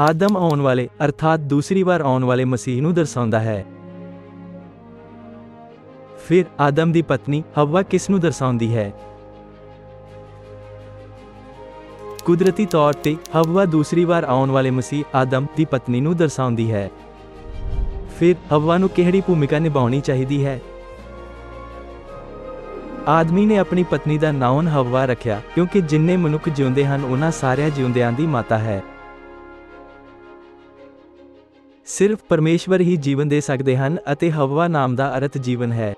ਆਦਮ ਆਉਣ ਵਾਲੇ, ਅਰਥਾਤ ਦੂਸਰੀ ਵਾਰ ਆਉਣ ਵਾਲੇ ਮਸੀਹ ਨੂੰ ਦਰਸਾਉਂਦਾ ਹੈ। ਫਿਰ ਆਦਮ ਦੀ ਪਤਨੀ ਹਵਾ ਕਿਸ ਨੂੰ ਦਰਸਾਉਂਦੀ ਹੈ? ਕੁਦਰਤੀ ਤੌਰ ਤੇ ਹਵਾ ਦੂਸਰੀ ਵਾਰ ਆਉਣ ਵਾਲੇ ਮਸੀਹ ਆਦਮ ਦੀ ਪਤਨੀ ਨੂੰ ਦਰਸਾਉਂਦੀ ਹੈ। ਫਿਰ ਹਵਾ ਨੂੰ ਕਿਹੜੀ ਭੂਮਿਕਾ ਨਿਭਾਉਣੀ ਚਾਹੀਦੀ ਹੈ? ਆਦਮੀ ਨੇ ਆਪਣੀ ਪਤਨੀ ਦਾ ਨਾਮ ਹਵਾ ਰੱਖਿਆ, ਕਿਉਂਕਿ ਜਿੰਨੇ ਮਨੁੱਖ ਜਿਉਂਦੇ ਹਨ, ਉਹਨਾਂ ਸਾਰਿਆਂ ਜਿਉਂਦਿਆਂ ਦੀ ਮਾਤਾ ਹੈ। ਸਿਰਫ ਪਰਮੇਸ਼ਵਰ ਹੀ ਜੀਵਨ ਦੇ ਸਕਦੇ ਹਨ ਅਤੇ ਹਵਾ ਨਾਮ ਦਾ ਅਰਥ ਜੀਵਨ ਹੈ।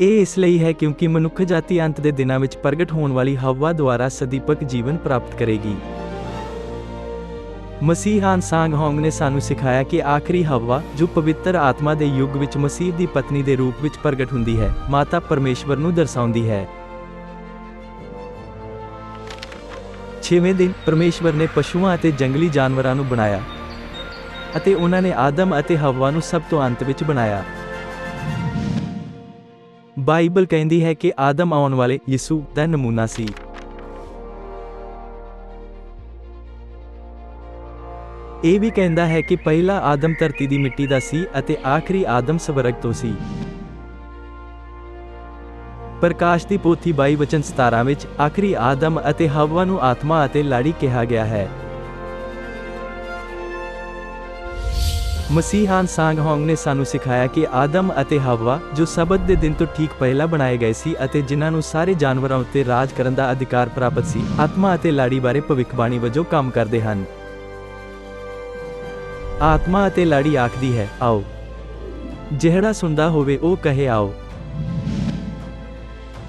ਇਹ ਇਸ ਲਈ ਹੈ ਕਿਉਂਕਿ ਮਨੁੱਖ ਜਾਤੀ ਅੰਤ ਦੇ ਦਿਨਾਂ ਵਿੱਚ ਪ੍ਰਗਟ ਹੋਣ ਵਾਲੀ ਹਵਾ ਦੁਆਰਾ ਸਦੀਪਕ ਜੀਵਨ ਪ੍ਰਾਪਤ ਕਰੇਗੀ। ਮਸੀਹਾਨ ਸਾਂਗ ਹੋਂਗ ਨੇ ਸਾਨੂੰ ਸਿਖਾਇਆ ਕਿ ਆਖਰੀ ਹਵਾ ਜੋ ਪਵਿੱਤਰ ਆਤਮਾ ਦੇ ਯੁੱਗ ਵਿੱਚ ਮਸੀਹ ਦੀ ਪਤਨੀ ਦੇ ਰੂਪ ਵਿੱਚ ਪ੍ਰਗਟ ਹੁੰਦੀ ਹੈ, ਮਾਤਾ ਪਰਮੇਸ਼ਵਰ ਨੂੰ ਦਰਸਾਉਂਦੀ ਹੈ। ਛੇਵੇਂ ਦਿਨ ਪਰਮੇਸ਼ਵਰ ਨੇ ਪਸ਼ੂਆਂ ਅਤੇ ਜੰਗਲੀ ਜਾਨਵਰਾਂ ਨੂੰ ਬਣਾਇਆ ਅਤੇ ਉਹਨਾਂ ਨੇ ਆਦਮ ਅਤੇ ਹਵਾ ਨੂੰ ਸਭ ਤੋਂ ਅੰਤ ਵਿੱਚ ਬਣਾਇਆ। ਬਾਈਬਲ ਕਹਿੰਦੀ ਹੈ ਕਿ ਆਦਮ ਆਉਣ ਵਾਲੇ ਯਿਸੂ ਦਾ ਨਮੂਨਾ ਸੀ। ਇਹ ਵੀ ਕਹਿੰਦਾ ਹੈ ਕਿ ਪਹਿਲਾ ਆਦਮ ਧਰਤੀ ਦੀ ਮਿੱਟੀ ਦਾ ਸੀ ਅਤੇ ਆਖਰੀ ਆਦਮ ਸਵਰਗ ਤੋਂ ਸੀ। ਪ੍ਰਕਾਸ਼ ਦੀ ਪੋਥੀ 22 ਵਚਨ 17 ਵਿੱਚ ਆਖਰੀ ਆਦਮ ਅਤੇ ਹਵਾ ਨੂੰ ਆਤਮਾ ਅਤੇ ਲਾੜੀ ਕਿਹਾ ਗਿਆ ਹੈ। ਮਸੀਹਾਨ ਸਾਂਗ ਨੇ ਸਾਨੂੰ ਸਿਖਾਇਆ ਕਿ ਆਦਮ ਅਤੇ ਹਵਾ ਜੋ ਸਬਤ ਦੇ ਦਿਨ ਤੋਂ ਠੀਕ ਪਹਿਲਾਂ ਬਣਾਏ ਗਏ ਸੀ ਅਤੇ ਜਿਨ੍ਹਾਂ ਨੂੰ ਸਾਰੇ ਜਾਨਵਰਾਂ ਉੱਤੇ ਰਾਜ ਕਰਨ ਦਾ ਅਧਿਕਾਰ ਪ੍ਰਾਪਤ ਸੀ, ਆਤਮਾ ਅਤੇ ਲਾੜੀ ਬਾਰੇ ਭਵਿੱਖਬਾਣੀ ਵਜੋਂ ਕੰਮ ਕਰਦੇ ਹਨ। ਆਤਮਾ ਅਤੇ ਲਾੜੀ ਆਖਦੀ ਹੈ, ਆਓ। ਜਿਹੜਾ ਸੁਣਦਾ ਹੋਵੇ ਉਹ ਕਹੇ, ਆਓ।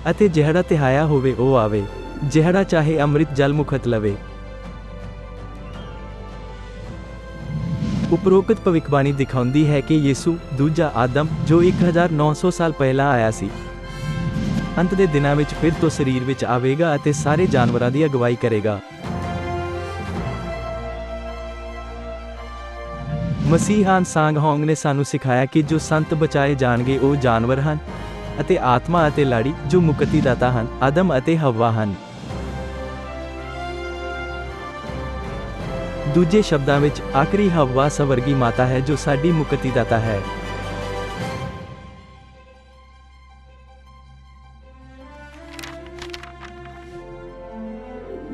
ਅਤੇ ਜਿਹੜਾ ਤਿਹਾਇਆ ਹੋਵੇ ਉਹ ਆਵੇ, ਜਿਹੜਾ ਚਾਹੇ ਅੰਮ੍ਰਿਤ ਜਲ ਮੁਖਤ ਲਵੇ। ਉਪਰੋਕਤ ਭਵਿੱਖਬਾਣੀ ਦਿਖਾਉਂਦੀ ਹੈ ਕਿ ਯੀਸੂ, ਦੂਜਾ ਆਦਮ, ਜੋ 1900 ਸਾਲ ਪਹਿਲਾਂ ਆਇਆ ਸੀ, ਅੰਤ ਦੇ ਦਿਨਾਂ ਵਿੱਚ ਫਿਰ ਤੋਂ ਸਰੀਰ ਵਿੱਚ ਆਵੇਗਾ ਅਤੇ ਸਾਰੇ ਜਾਨਵਰਾਂ ਦੀ ਅਗਵਾਈ ਕਰੇਗਾ। ਮਸੀਹਾਨ ਸਾਂਗ ਹੋਂਗ ਨੇ ਸਾਨੂੰ ਸਿਖਾਇਆ ਕਿ ਜੋ ਸੰਤ ਬਚਾਏ ਜਾਣਗੇ ਉਹ ਜਾਨਵਰ ਹਨ। ਅਤੇ ਆਤਮਾ ਅਤੇ ਲਾੜੀ, ਜੋ ਮੁਕਤੀ ਦਾਤਾ ਹਨ, ਆਦਮ ਅਤੇ ਹਵਾ ਹਨ। ਦੂਜੇ ਸ਼ਬਦਾਂ ਵਿੱਚ, ਆਖਰੀ ਹਵਾ ਸਵਰਗੀ ਮਾਤਾ ਹੈ, ਜੋ ਸਾਡੀ ਮੁਕਤੀ ਦਾਤਾ ਹੈ।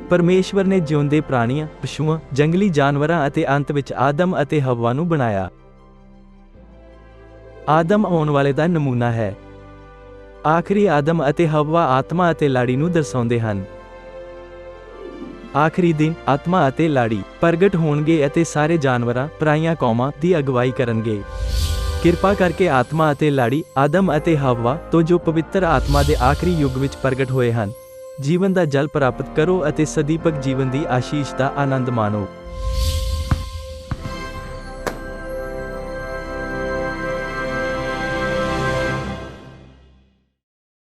ਪਰਮੇਸ਼ਵਰ ਨੇ ਜਿਉਂਦੇ ਪ੍ਰਾਣੀਆਂ, ਪਸ਼ੂਆਂ, ਜੰਗਲੀ ਜਾਨਵਰਾਂ ਅਤੇ ਅੰਤ ਵਿੱਚ ਆਦਮ ਅਤੇ ਹਵਾ ਨੂੰ ਬਣਾਇਆ। ਆਦਮ ਆਉਣ ਵਾਲੇ ਦਾ ਨਮੂਨਾ ਹੈ। ਆਖਰੀ ਆਦਮ ਅਤੇ ਹਵਾ ਆਤਮਾ ਅਤੇ ਲਾੜੀ ਨੂੰ ਦਰਸਾਉਂਦੇ ਹਨ। ਆਖਰੀ ਦਿਨ ਆਤਮਾ ਅਤੇ ਲਾੜੀ ਪ੍ਰਗਟ ਹੋਣਗੇ ਅਤੇ ਸਾਰੇ ਜਾਨਵਰਾਂ, ਪਰਾਈਆਂ ਕੌਮਾਂ ਦੀ ਅਗਵਾਈ ਕਰਨਗੇ। ਕਿਰਪਾ ਕਰਕੇ ਆਤਮਾ ਅਤੇ ਲਾੜੀ, ਆਦਮ ਅਤੇ ਹਵਾ ਤੋਂ ਜੋ ਪਵਿੱਤਰ ਆਤਮਾ ਦੇ ਆਖਰੀ ਯੁੱਗ ਵਿੱਚ ਪ੍ਰਗਟ ਹੋਏ ਹਨ, ਜੀਵਨ ਦਾ ਜਲ ਪ੍ਰਾਪਤ ਕਰੋ ਅਤੇ ਸਦੀਪਕ ਜੀਵਨ ਦੀ ਆਸ਼ੀਸ਼ ਦਾ ਆਨੰਦ ਮਾਣੋ।